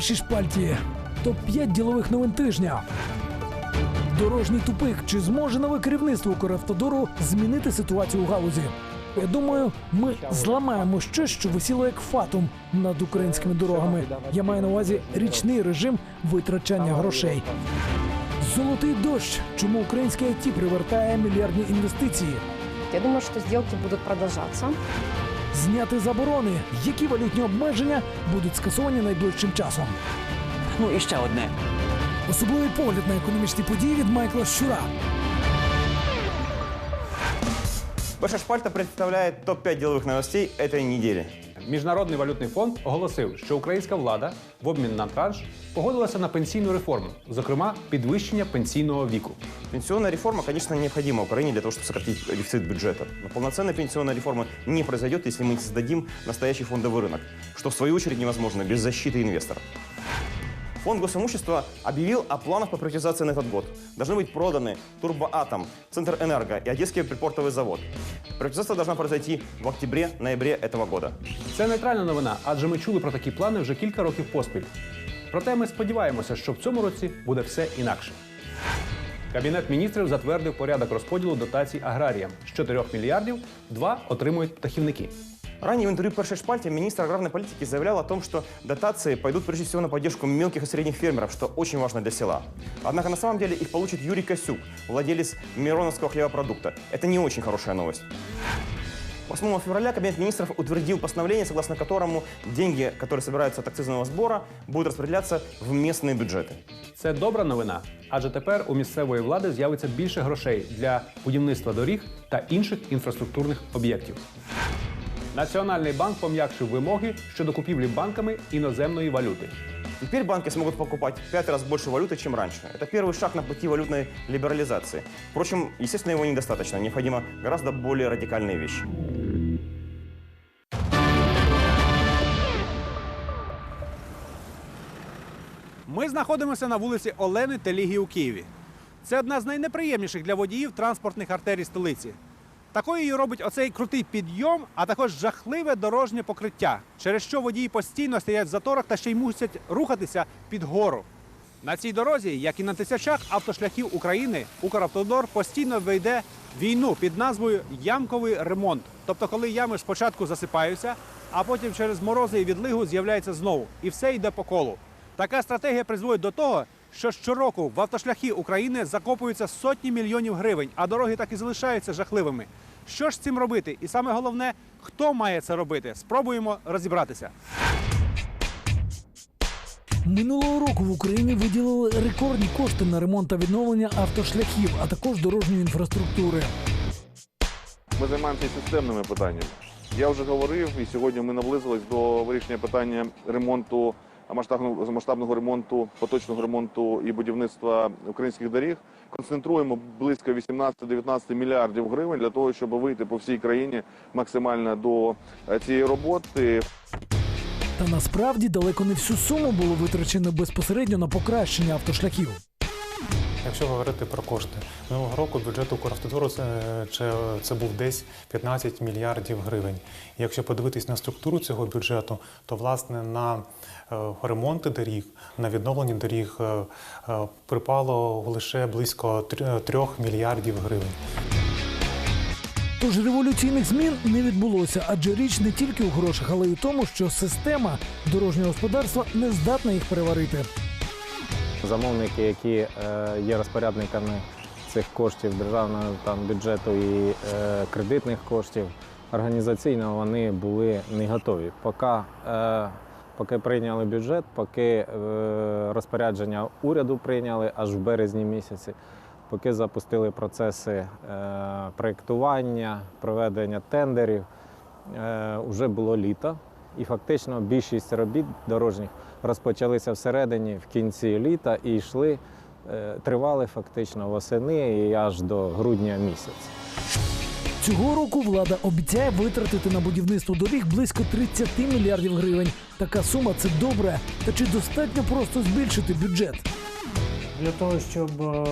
першій шпальті. Топ-5 ділових новин тижня. Дорожній тупик. Чи зможе нове керівництво Укравтодору змінити ситуацію у галузі? Я думаю, ми зламаємо щось, що висіло як фатум над українськими дорогами. Я маю на увазі річний режим витрачання грошей. Золотий дощ. Чому українське ІТ привертає мільярдні інвестиції? Я думаю, что сделки будут продолжаться. Зняти заборони. Які валютні обмеження будуть скасовані найближчим часом? Ну і ще одне. Особливий погляд на економічні події від Майкла Щура. Ваша шпальта представляет топ-5 деловых новостей этой недели. Міжнародний валютний фонд оголосив, що українська влада в обмін на транш погодилася на пенсійну реформу, зокрема підвищення пенсійного віку. Пенсионная реформа, конечно, необходима Украине для того, чтобы сократить дефицит бюджета. Но полноценной пенсионной реформы не произойдет, если мы не создадим настоящий фондовый рынок, что в свою очередь невозможно без защиты инвесторов. Фонд госимущества объявил о планах по приватизации на этот год. Должны быть проданы Турбоатом, Центр Энерго и Одесский припортовый завод. Приватизация должна произойти в октябре-ноябре этого года. Це нейтральна новина, адже ми чули про такі плани вже кілька років поспіль. Проте ми сподіваємося, що в цьому році буде все інакше. Кабінет міністрів затвердив порядок розподілу дотацій аграріям. З 4 мільярдів 2 отримують птахівники. Ранее в интервью «Першей шпальте» министр аграрной политики заявлял о том, что дотации пойдут прежде всего на поддержку мелких и средних фермеров, что очень важно для села. Однако на самом деле их получит Юрий Косюк, владелец Мироновского хлебопродукта. Это не очень хорошая новость. 8 февраля Кабинет министров утвердил постановление, согласно которому деньги, которые собираются от акцизного сбора, будут распределяться в местные бюджеты. Це добра новина, адже тепер у місцевої влади з'явиться більше грошей для будівництва доріг та інших інфраструктурних об'єктів. Національний банк пом'якшив вимоги щодо купівлі банками іноземної валюти. Теперь банки смогут покупать в пять раз больше валюты, чем раньше. Это первый шаг на пути валютной либерализации. Впрочем, естественно, его недостаточно. Необходимо гораздо более радикальные вещи. Ми знаходимося на вулиці Олени Телігі у Києві. Це одна з найнеприємніших для водіїв транспортних артерій столиці. Такою її робить оцей крутий підйом, а також жахливе дорожнє покриття, через що водії постійно стоять в заторах та ще й мусять рухатися під гору. На цій дорозі, як і на тисячах автошляхів України, Укравтодор постійно вийде війну під назвою Ямковий ремонт. Тобто, коли ями спочатку засипаються, а потім через морози і відлигу з'являється знову, і все йде по колу. Така стратегія призводить до того, що щороку в автошляхи України закопуються сотні мільйонів гривень, а дороги так і залишаються жахливими. Що ж з цим робити? І саме головне, хто має це робити? Спробуємо розібратися. Минулого року в Україні виділили рекордні кошти на ремонт та відновлення автошляхів, а також дорожньої інфраструктури. Ми займаємося системними питаннями. Я вже говорив, і сьогодні ми наблизились до вирішення питання ремонту масштабного, масштабного ремонту, поточного ремонту і будівництва українських доріг. Концентруємо близько 18-19 мільярдів гривень для того, щоб вийти по всій країні максимально до е, цієї роботи. Та насправді далеко не всю суму було витрачено безпосередньо на покращення автошляхів. Якщо говорити про кошти, минулого року бюджет Укравтодору це, це, це був десь 15 мільярдів гривень. І якщо подивитись на структуру цього бюджету, то власне на ремонти доріг, на відновлення доріг е, е, припало лише близько 3 мільярдів гривень. Тож революційних змін не відбулося, адже річ не тільки у грошах, але й у тому, що система дорожнього господарства не здатна їх переварити. Замовники, які е, є розпорядниками цих коштів державного там, бюджету і е, кредитних коштів, організаційно вони були не готові. Поки, е, поки прийняли бюджет, поки е, розпорядження уряду прийняли аж в березні місяці, поки запустили процеси е, проєктування, проведення тендерів, е, вже було літо. І фактично більшість робіт дорожніх розпочалися всередині, в кінці літа і йшли, е, тривали фактично восени і аж до грудня місяця. Цього року влада обіцяє витратити на будівництво доріг близько 30 мільярдів гривень. Така сума це добре. Та чи достатньо просто збільшити бюджет? Для того, щоб е,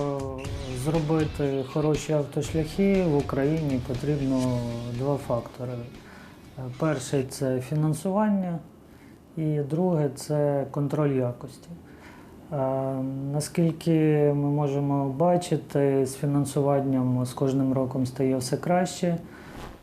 зробити хороші автошляхи в Україні, потрібно два фактори. Перший це фінансування, І друге це контроль якості. Наскільки ми можемо бачити, з фінансуванням з кожним роком стає все краще.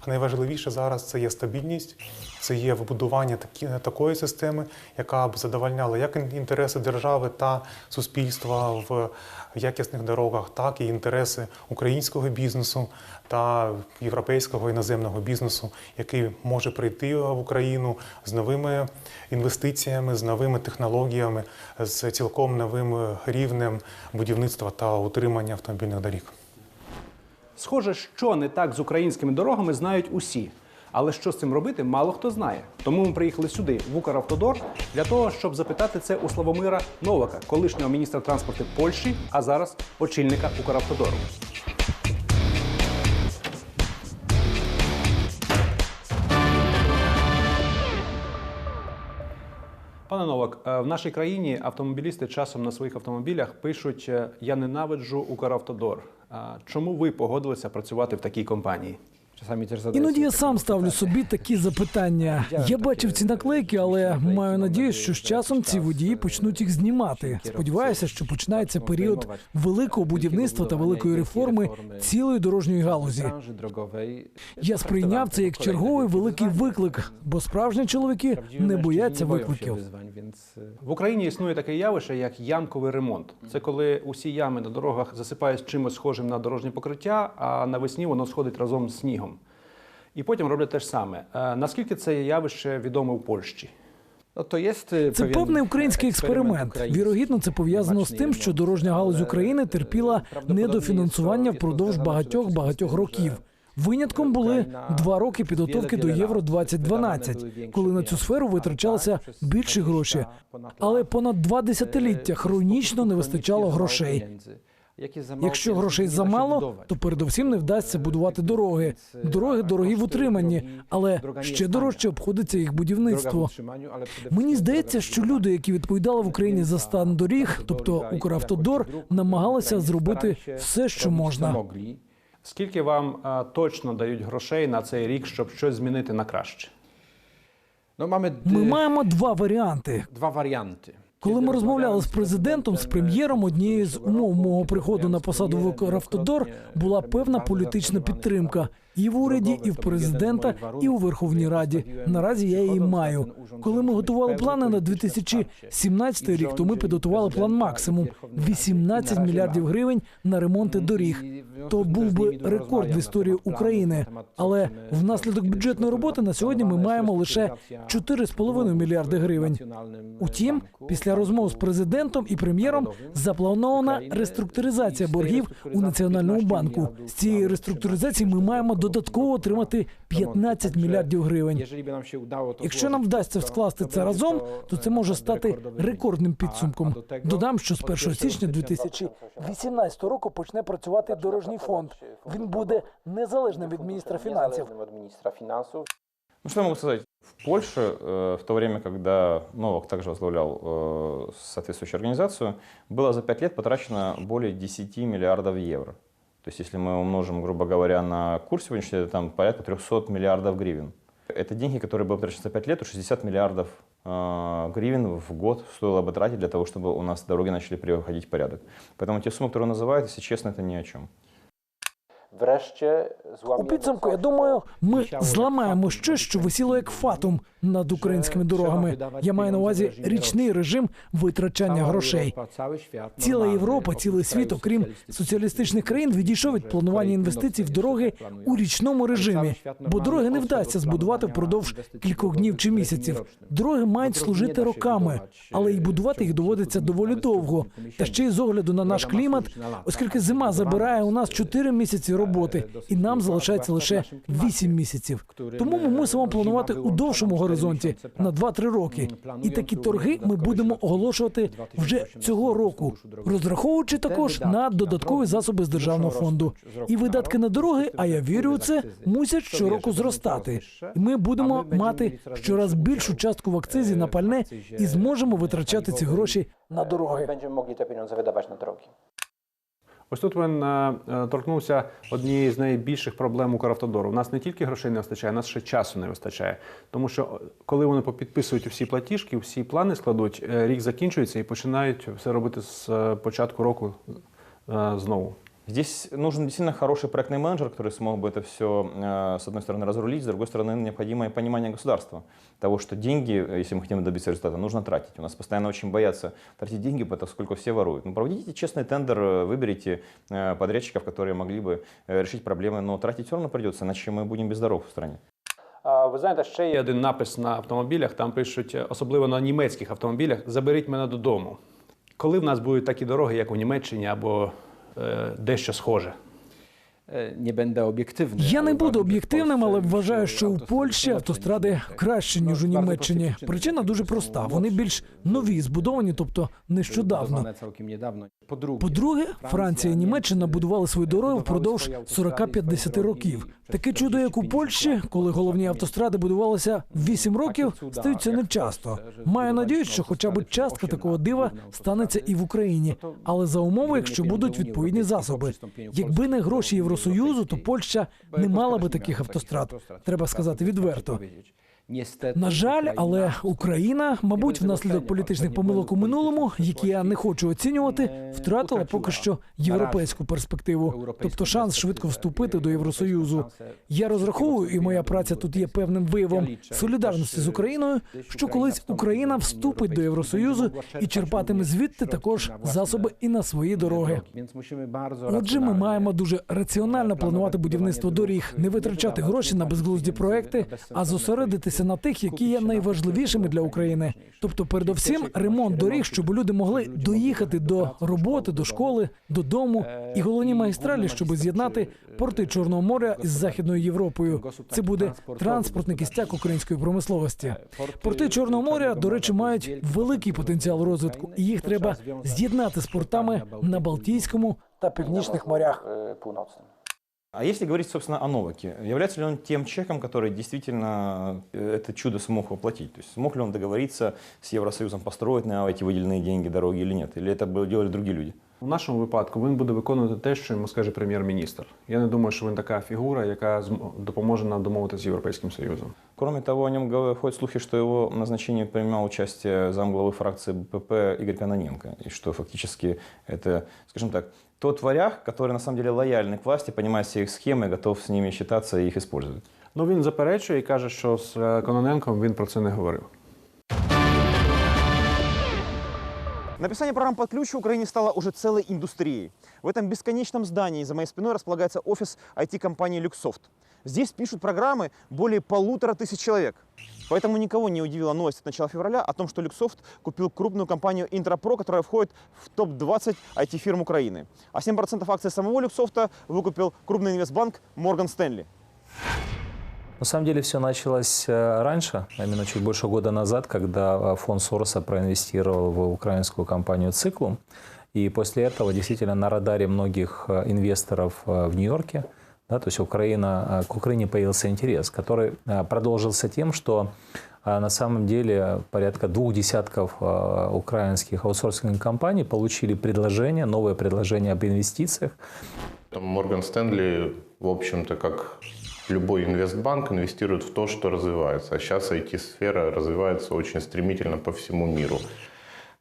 Найважливіше зараз це є стабільність, це є вибудування такі, такої системи, яка б задовольняла як інтереси держави та суспільства в якісних дорогах, так і інтереси українського бізнесу та європейського іноземного бізнесу, який може прийти в Україну з новими інвестиціями, з новими технологіями, з цілком новим рівнем будівництва та утримання автомобільних доріг. Схоже, що не так з українськими дорогами знають усі. Але що з цим робити, мало хто знає. Тому ми приїхали сюди, в Укравтодор, для того, щоб запитати це у Славомира Новака, колишнього міністра транспорту Польщі, а зараз очільника Укравтодору. Пане Новак, е, в нашій країні автомобілісти часом на своїх автомобілях пишуть е, Я ненавиджу Укравтодор. Чому ви погодилися працювати в такій компанії? Іноді я сам ставлю собі такі запитання. Я бачив ці наклейки, але маю надію, що з часом ці водії почнуть їх знімати. Сподіваюся, що починається період великого будівництва та великої реформи цілої дорожньої галузі. Я сприйняв це як черговий великий виклик, бо справжні чоловіки не бояться викликів. В Україні існує таке явище, як ямковий ремонт. Це коли усі ями на дорогах засипають чимось схожим на дорожнє покриття, а навесні воно сходить разом з снігом. І потім роблять те ж саме. Е, Наскільки це явище відоме в Польщі? Це певний український експеримент. Вірогідно, це пов'язано з тим, що дорожня галузь України терпіла недофінансування впродовж багатьох багатьох років. Винятком були два роки підготовки до Євро 2012 коли на цю сферу витрачалося більше гроші. Але понад два десятиліття хронічно не вистачало грошей. Якщо грошей замало, то передовсім не вдасться будувати дороги. Дороги дорогі в утриманні, але ще дорожче обходиться їх будівництво. Мені здається, що люди, які відповідали в Україні за стан доріг, тобто Укравтодор, намагалися зробити все, що можна. Скільки вам е, точно дають грошей на цей рік, щоб щось змінити на краще? Ми маємо два варіанти. Два варіанти. Коли ми розмовляли з президентом, з прем'єром, однією з умов мого приходу на посаду в Укравтодор була певна політична підтримка і в уряді, і в президента, і у Верховній Раді. Наразі я її маю. Коли ми готували плани на 2017 рік, то ми підготували план максимум 18 мільярдів гривень на ремонти доріг. То був би рекорд в історії України. Але внаслідок бюджетної роботи на сьогодні ми маємо лише 4,5 мільярди гривень. Утім, після розмов з президентом і прем'єром запланована реструктуризація боргів у національному банку. З цієї реструктуризації ми маємо додатково отримати 15 мільярдів гривень. Якщо нам вдасться скласти це разом, то це може стати рекордним підсумком. Додам, що з 1 січня 2018 року почне працювати дорожній фонд. Він буде незалежним від міністра фінансів. Ну, что я могу сказать? В Польше, э, в то время, когда Новак также возглавлял э, соответствующую организацию, было за 5 лет потрачено более 10 миллиардов евро. То есть, если мы умножим, грубо говоря, на курс сегодняшний, это там порядка 300 миллиардов гривен. Это деньги, которые были потрачены за 5 лет, то 60 миллиардов э, гривен в год стоило бы тратить для того, чтобы у нас дороги начали приходить в порядок. Поэтому те суммы, которые называют, если честно, это ни о чем. У підсумку, я думаю, ми зламаємо щось, що висіло як фатум над українськими дорогами. Я маю на увазі річний режим витрачання грошей. Ціла Європа, цілий світ, окрім соціалістичних країн, відійшов від планування інвестицій в дороги у річному режимі, бо дороги не вдасться збудувати впродовж кількох днів чи місяців. Дороги мають служити роками, але й будувати їх доводиться доволі довго. Та ще й з огляду на наш клімат, оскільки зима забирає у нас 4 місяці роботи, і нам залишається лише 8 місяців. Тому ми мусимо планувати у довшому горизонті на 2-3 роки. І такі торги ми будемо оголошувати вже цього року, розраховуючи також на додаткові засоби з державного фонду. І видатки на дороги, а я вірю у це, мусять щороку зростати. І ми будемо мати щораз більшу частку в акцизі на пальне і зможемо витрачати ці гроші на дороги. Będziemy mogli te pieniądze wydawać na drogi. Ось тут він е, торкнувся однієї з найбільших проблем Укравтодору. У нас не тільки грошей не вистачає, у нас ще часу не вистачає. Тому що е, коли вони попідписують всі платіжки, всі плани складуть, е, рік закінчується і починають все робити з початку року знову. Здесь нужен действительно хороший проектный менеджер, который смог бы это все, с одной стороны, разрулить, с другой стороны, необходимое понимание государства. Того, что деньги, э, если мы хотим добиться результата, нужно тратить. У нас постоянно очень боятся тратить деньги, поскольку все воруют. Ну, проведите честный тендер, э, выберите э, подрядчиков, которые могли бы э, решить проблемы, но тратить все равно придется, иначе мы будем без дорог в стране. А, Ви знаєте, ще є один напис на автомобілях. Там пишуть, е, особливо на німецьких автомобілях: заберіть мене додому. Коли в нас будуть такі дороги, як у Німеччині, або е, дещо схоже? Nie będę obiektywny. Я не буду об'єктивним, але вважаю, що у Польщі автостради краще ніж у Німеччині. Причина дуже проста. Вони більш нові, збудовані, тобто нещодавно. По-друге, Франція і Німеччина будували свої дороги впродовж 40-50 років. Таке чудо, як у Польщі, коли головні автостради будувалися 8 років, стаються нечасто. Маю надію, що хоча б частка такого дива станеться і в Україні, але за умови, якщо будуть відповідні засоби. Якби не гроші Євросоюзу, то Польща не мала би таких автострад. Треба сказати відверто. На жаль, але Україна, мабуть, внаслідок політичних помилок у минулому, які я не хочу оцінювати, втратила поки що європейську перспективу, тобто шанс швидко вступити до Євросоюзу. Я розраховую, і моя праця тут є певним виявом солідарності з Україною, що колись Україна вступить до Євросоюзу і черпатиме звідти також засоби і на свої дороги. Отже, ми маємо дуже раціонально планувати будівництво доріг, не витрачати гроші на безглузді проекти, а зосередитися на тих, які є найважливішими для України. Тобто, передовсім, ремонт доріг, щоб люди могли доїхати до роботи, до школи, додому, і головні магістралі, щоб з'єднати порти Чорного моря із Західною Європою. Це буде транспортний кістяк української промисловості. Порти Чорного моря, до речі, мають великий потенціал розвитку, і їх треба з'єднати з портами на Балтійському та Північних морях. А если говорить, собственно, о Новаке, является ли он тем чеком, который действительно э, это чудо смог воплотить? То есть смог ли он договориться с Евросоюзом построить на эти выделенные деньги дороги или нет? Или это бы делали другие люди? У нашому випадку він буде виконувати те, що йому скаже прем'єр-міністр. Я не думаю, що він така фігура, яка зм- допоможе нам домовитися з Європейським Союзом. Кроме того, о нем говор- ходят слухи, что его назначение принимал участие замглавы фракции БПП Игорь Каноненко, и что фактически это, скажем так, тот варяг, который на самом деле лояльный к власти, понимает все их схемы, готов с ними считаться и их использовать. Ну він заперечує і каже, що з е, Кононенком він про це не говорив. Написание программ под ключ в Украине стало уже целой индустрией. В этом бесконечном здании за моей спиной располагается офис IT-компании Luxoft. Здесь пишут программы более полутора тысяч человек. Поэтому никого не удивила новость от начала февраля о том, что Luxoft купил крупную компанию Intrapro, которая входит в топ-20 IT-фирм Украины. А 7% акций самого Luxoft выкупил крупный инвестбанк Morgan Stanley. На самом деле все началось э, раньше, именно чуть больше года назад, когда э, фонд Сороса проинвестировал в украинскую компанию «Циклум». И после этого действительно на радаре многих э, инвесторов в Нью-Йорке, да, то есть Украина, э, к Украине появился интерес, который э, продолжился тем, что э, на самом деле порядка двух десятков украинских аутсорсинговых компаний получили предложение, новое предложение об инвестициях, Там Морган Стэнли, в общем-то, как любой инвестбанк, инвестирует в то, что развивается. А сейчас IT-сфера развивается очень стремительно по всему миру.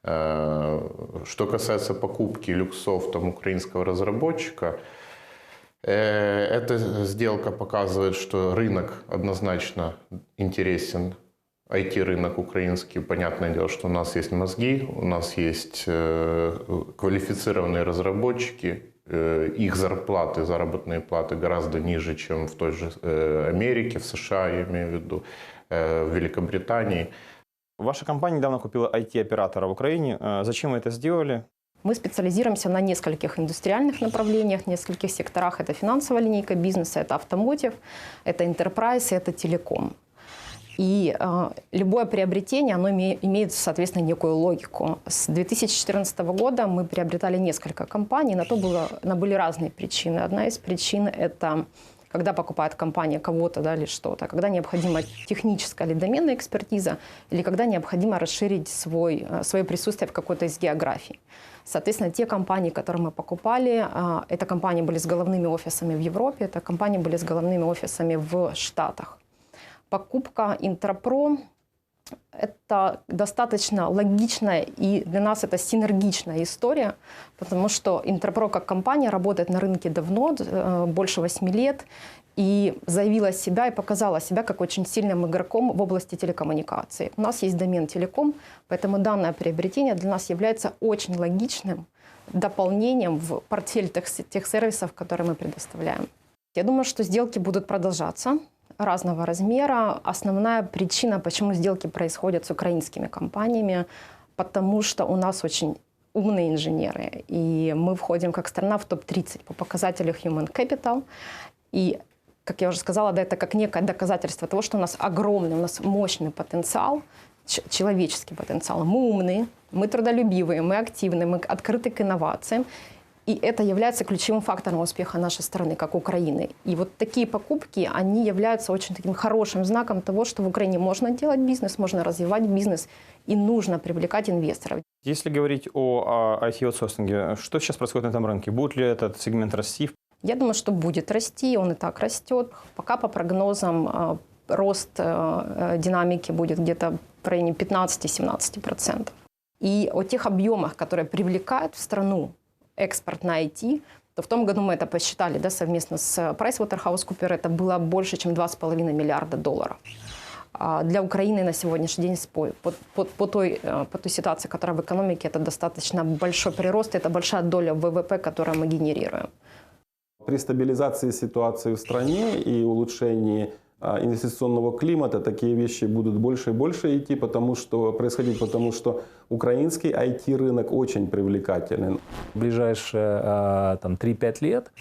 Что касается покупки люксофтом украинского разработчика, эта сделка показывает, что рынок однозначно интересен. IT-рынок украинский, понятное дело, что у нас есть мозги, у нас есть э, квалифицированные разработчики, э, их зарплаты, заработные платы гораздо ниже, чем в той же э, Америке, в США, я имею в виду, э, в Великобритании. Ваша компания недавно купила IT-оператора в Украине. Э, Зачем вы это сделали? Мы специализируемся на нескольких индустриальных направлениях, нескольких секторах. Это финансовая линейка бизнеса, это автомотив, это enterprise, это телеком. И э, любое приобретение, оно име- имеет, соответственно, некую логику. С 2014 года мы приобретали несколько компаний, на то было, на были разные причины. Одна из причин – это когда покупает компания кого-то да, или что-то, когда необходима техническая или доменная экспертиза, или когда необходимо расширить свой, э, свое присутствие в какой-то из географий. Соответственно, те компании, которые мы покупали, а, это компании были с головными офисами в Европе, это компании были с головными офисами в Штатах. Покупка Интропро это достаточно логичная и для нас это синергичная история, потому что Интерпро как компания работает на рынке давно, э, больше 8 лет, и заявила себя и показала себя как очень сильным игроком в области телекоммуникаций. У нас есть домен телеком, поэтому данное приобретение для нас является очень логичным дополнением в портфель тех, тех сервисов, которые мы предоставляем. Я думаю, что сделки будут продолжаться разного размера. Основная причина, почему сделки происходят с украинскими компаниями, потому что у нас очень умные инженеры, и мы входим как страна в топ-30 по показателю Human Capital. И, как я уже сказала, да, это как некое доказательство того, что у нас огромный, у нас мощный потенциал, человеческий потенциал. Мы умные, мы трудолюбивые, мы активные, мы открыты к инновациям. И это является ключевым фактором успеха нашей страны, как Украины. И вот такие покупки, они являются очень таким хорошим знаком того, что в Украине можно делать бизнес, можно развивать бизнес, и нужно привлекать инвесторов. Если говорить о IT-аутсорсинге, что сейчас происходит на этом рынке? Будет ли этот сегмент расти? Я думаю, что будет расти, он и так растет. Пока по прогнозам э, рост э, динамики будет где-то в районе 15-17%. И о тех объемах, которые привлекают в страну экспорт на IT, то в том году мы это посчитали да, совместно с PricewaterhouseCoopers, это было больше, чем 2,5 миллиарда долларов. А Для Украины на сегодняшний день по, по, по, той, э, по той ситуации, которая в экономике, это достаточно большой прирост, это большая доля ВВП, которую мы генерируем. При стабилизации ситуации в стране и улучшении а, инвестиционного климата такие вещи будут больше и больше идти, потому что происходить, потому что украинский IT-рынок очень привлекательный. В ближайшие э, там, 3-5 лет,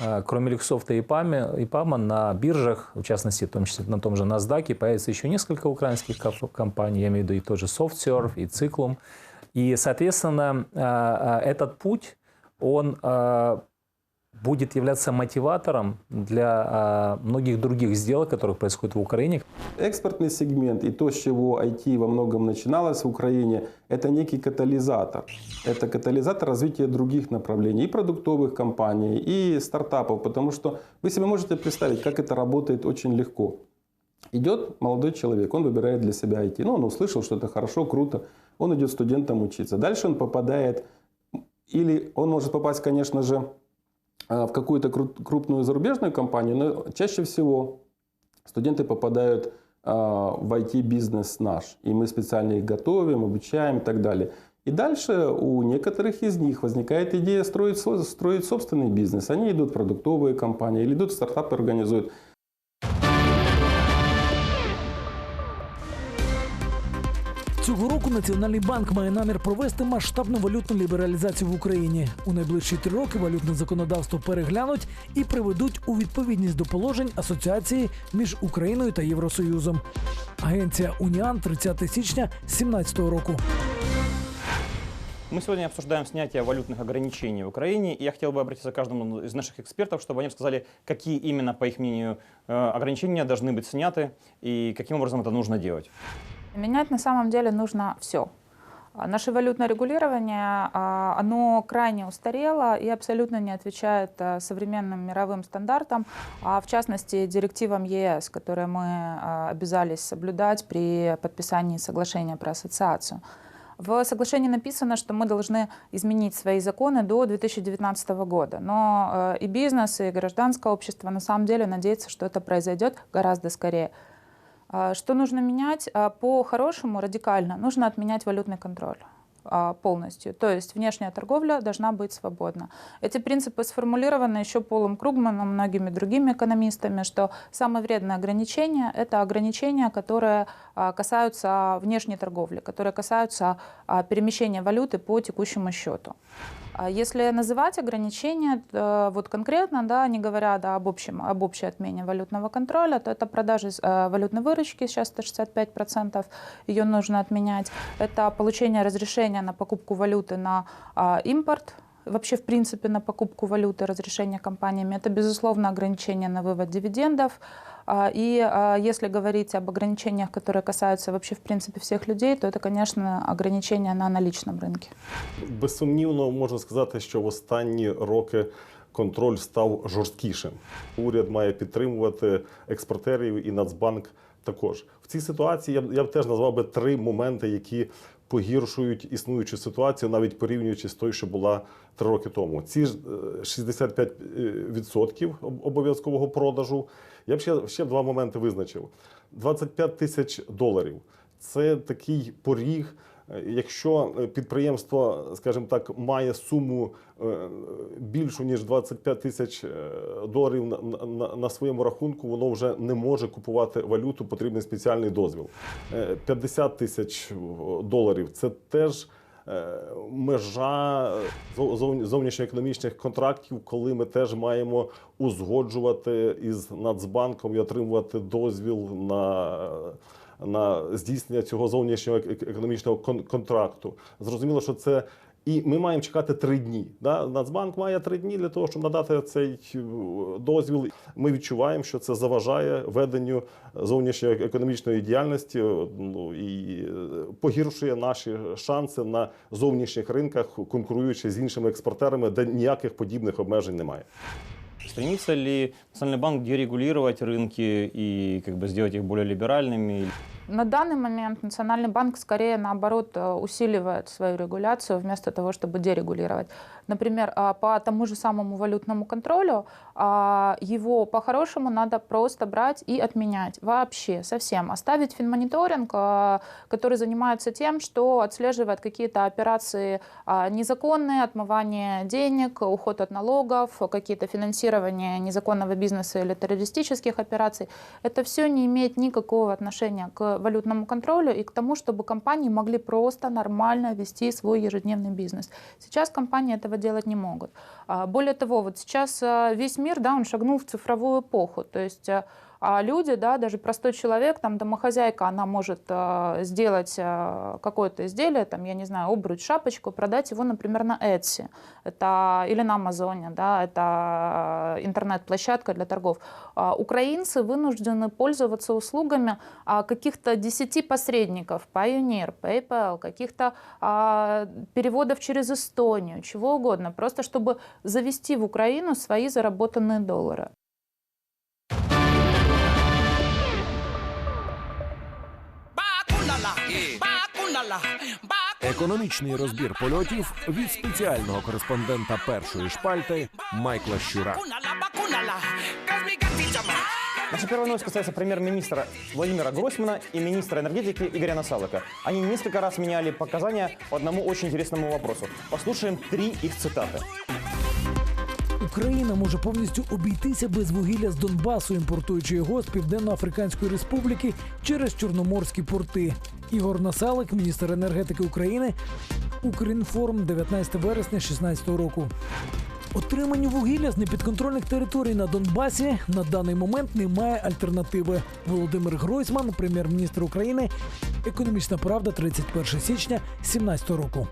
э, кроме Люксофта и ИПАМа, ИПАМа, на биржах, в частности, в том числе на том же NASDAQ, появится еще несколько украинских компаний, я имею в виду и тот же SoftServe, и Циклум. И, соответственно, этот путь, он будет являться мотиватором для э, многих других сделок, которые происходят в Украине. Экспортный сегмент и то, с чего IT во многом начиналось в Украине, это некий катализатор. Это катализатор развития других направлений, и продуктовых компаний, и стартапов, потому что вы себе можете представить, как это работает очень легко. Идет молодой человек, он выбирает для себя IT. Ну, он услышал, что это хорошо, круто. Он идет студентом учиться. Дальше он попадает, или он может попасть, конечно же, а, в какую-то кру- крупную зарубежную компанию, но чаще всего студенты попадают а, в IT-бизнес наш. И мы специально их готовим, обучаем и так далее. И дальше у некоторых из них возникает идея строить, строить собственный бизнес. Они идут в продуктовые компании или идут в стартапы, организуют. Цього року Національний банк має намір провести масштабну валютну лібералізацію в Україні. У найближчі три роки валютне законодавство переглянуть і приведуть у відповідність до положень асоціації між Україною та Євросоюзом. Агенція Уніан 30 січня 2017 року. Мы сегодня обсуждаем снятие валютных ограничений в Украине, и я хотел бы обратиться к каждому из наших экспертов, чтобы они сказали, какие именно, по их мнению, э, ограничения должны быть сняты и каким образом это нужно делать. Менять на самом деле нужно все. Наше валютное регулирование, а, оно крайне устарело и абсолютно не отвечает а, современным мировым стандартам, а в частности директивам ЕС, которые мы а, обязались соблюдать при подписании соглашения про ассоциацию. В соглашении написано, что мы должны изменить свои законы до 2019 года. Но э, и бизнес, и гражданское общество на самом деле надеются, что это произойдет гораздо скорее. А, Что нужно менять? А, По-хорошему, радикально, нужно отменять валютный контроль а, полностью. То есть внешняя торговля должна быть свободна. Эти принципы сформулированы еще Полом Кругманом, многими другими экономистами, что самое вредное ограничение – это ограничения, которые а, касаются внешней торговли, которые касаются а, перемещения валюты по текущему счету. А Если называть ограничения, то вот конкретно, да, не говоря да, об, общем, об общей отмене валютного контроля, то это продажи э, валютной выручки, сейчас 165%, ее нужно отменять. Это получение разрешения на покупку валюты на а, импорт, вообще в принципе на покупку валюты, разрешение компаниями. Это, безусловно, ограничение на вывод дивидендов. А, И а, если говорить об ограничениях, которые касаются вообще в принципе всех людей, то это, конечно, ограничения на наличном рынке. Безсумнівно можна сказати, що в останні роки контроль став жорсткішим. Уряд має підтримувати експортерів і Нацбанк також. В цій ситуації я б, я б теж назвав би три моменти, які погіршують існуючу ситуацію, навіть порівнюючи з тою, що була три роки тому. Ці ж е, 65% об- обов'язкового продажу. Я б ще, ще два моменти визначив: 25 тисяч доларів. Це такий поріг. Е, Якщо е, підприємство, скажімо так, має суму е, більшу ніж 25 тисяч доларів на, своєму рахунку, воно вже не може купувати валюту, потрібний спеціальний дозвіл. Е, 50 тисяч доларів це теж межа е, зов- зов- зовнішньоекономічних контрактів, коли ми теж маємо узгоджувати із Нацбанком і отримувати дозвіл на на здійснення цього зовнішнього ек- економічного контракту. Зрозуміло, що це. І ми маємо чекати три дні. Да? Нацбанк має три дні для того, щоб надати цей е, дозвіл. Ми відчуваємо, що це заважає веденню зовнішньої економічної діяльності е, ну, і е, погіршує наші шанси на зовнішніх ринках, конкуруючи з іншими експортерами, де ніяких подібних обмежень немає. Стремится ли Национальный банк дерегулировать рынки и как бы сделать их более либеральными? На данный момент Национальный банк скорее наоборот э, усиливает свою регуляцию вместо того, чтобы дерегулировать. Например, а, по тому же самому валютному контролю а, его по-хорошему надо просто брать и отменять вообще совсем. Оставить финмониторинг, а, который занимается тем, что отслеживает какие-то операции незаконные, отмывание денег, уход от налогов, какие-то финансирование незаконного бизнеса или террористических операций. Это все не имеет никакого отношения к валютному контролю и к тому, чтобы компании могли просто нормально вести свой ежедневный бизнес. Сейчас компании этого делать не могут. А, Более того, вот сейчас а, весь мир, да, он шагнул в цифровую эпоху. То есть а, люди, да, даже простой человек, там домохозяйка, она может а, сделать а, какое-то изделие, там, я не знаю, обруч, шапочку, продать его, например, на Etsy это, или на Амазоне, да, это интернет-площадка для торгов. А, Украинцы вынуждены пользоваться услугами а, каких-то 10 посредников, Pioneer, PayPal, каких-то а, переводов через Эстонию, чего угодно, просто чтобы завести в Украину свои заработанные доллары. Економічний розбір польотів від спеціального кореспондента першої шпальти Майкла Щура. Наша первая новость касается премьер-министра Владимира Гройсмана и министра энергетики Игоря Насалыка. Они несколько раз меняли показания по одному очень интересному вопросу. Послушаем три их цитаты. Україна може повністю обійтися без вугілля з Донбасу, імпортуючи його з Південно-Африканської Республіки через чорноморські порти. Ігор Насалик, міністр енергетики України, Укрінформ, 19 вересня 2016 року. Отриманню вугілля з непідконтрольних територій на Донбасі на даний момент немає альтернативи. Володимир Гройсман, прем'єр-міністр України, економічна правда, 31 січня 2017 року.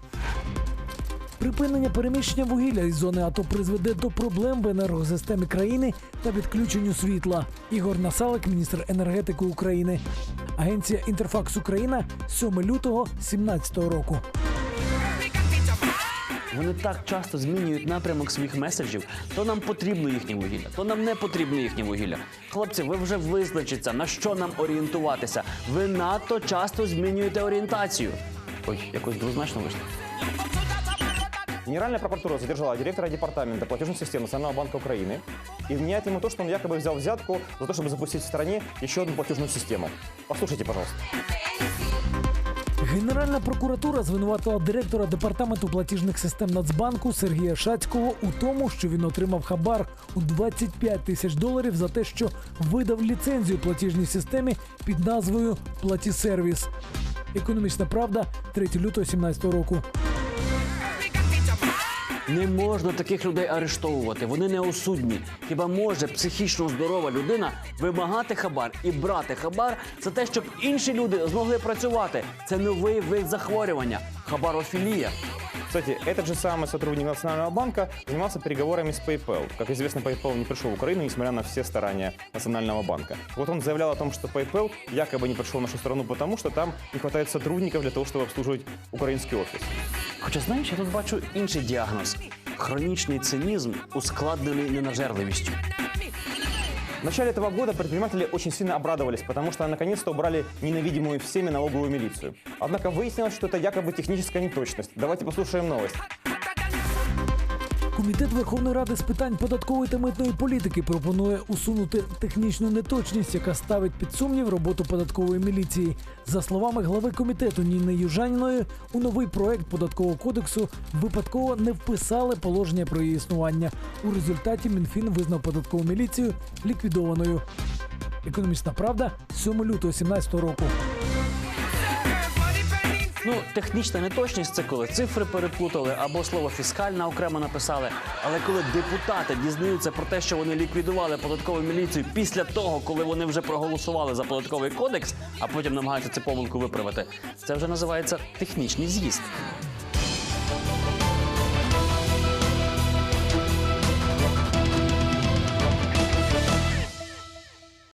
Припинення переміщення вугілля із зони АТО призведе до проблем в енергосистемі країни та відключенню світла. Ігор Насалик, міністр енергетики України. Агенція Інтерфакс Україна 7 лютого 2017 року. Вони так часто змінюють напрямок своїх меседжів. То нам потрібно їхнє вугілля, то нам не потрібно їхнє вугілля. Хлопці, ви вже визначиться, на що нам орієнтуватися. Ви надто часто змінюєте орієнтацію. Ой, якось двозначно вийшло. Генеральная прокуратура задержала директора департамента платежных систем Национального банка Украины и вменяет ему то, что он якобы взял взятку за то, чтобы запустить в стране еще одну платежную систему. Послушайте, пожалуйста. Генеральна прокуратура звинуватила директора департаменту платіжних систем Нацбанку Сергія Шацького у тому, що він отримав хабар у 25 тисяч доларів за те, що видав ліцензію платіжній системі під назвою Платісервіс. Економічна правда 3 лютого 2017 року. Не можна таких людей арештовувати. Вони не осудні. Хіба може психічно здорова людина вимагати хабар і брати хабар за те, щоб інші люди змогли працювати? Це новий вид захворювання хабарофілія. Кстати, этот же самый сотрудник Национального банка занимался переговорами с PayPal. Как известно, PayPal не пришел в Украину, несмотря на все старания Национального банка. Вот он заявлял о том, что PayPal якобы не пришел в нашу страну, потому что там не хватает сотрудников для того, чтобы обслуживать украинский офис. Хоча знаєш, я тут бачу інший діагноз: хронічний цинізм, ускладнений ненажерливістю. В начале этого года предприниматели очень сильно обрадовались, потому что наконец-то убрали ненавидимую всеми налоговую милицию. Однако выяснилось, что это якобы техническая неточность. Давайте послушаем новость. Комітет Верховної Ради з питань податкової та митної політики пропонує усунути технічну неточність, яка ставить під сумнів роботу податкової міліції. За словами глави комітету Ніни Южаніної, у новий проект податкового кодексу випадково не вписали положення про її існування. У результаті Мінфін визнав податкову міліцію ліквідованою. Економічна правда 7 лютого 2017 року. Ну, технічна неточність це коли цифри переплутали або слово фіскальна окремо написали. Але коли депутати дізнаються про те, що вони ліквідували податкову міліцію після того, коли вони вже проголосували за податковий кодекс, а потім намагаються цю помилку виправити, це вже називається технічний з'їзд.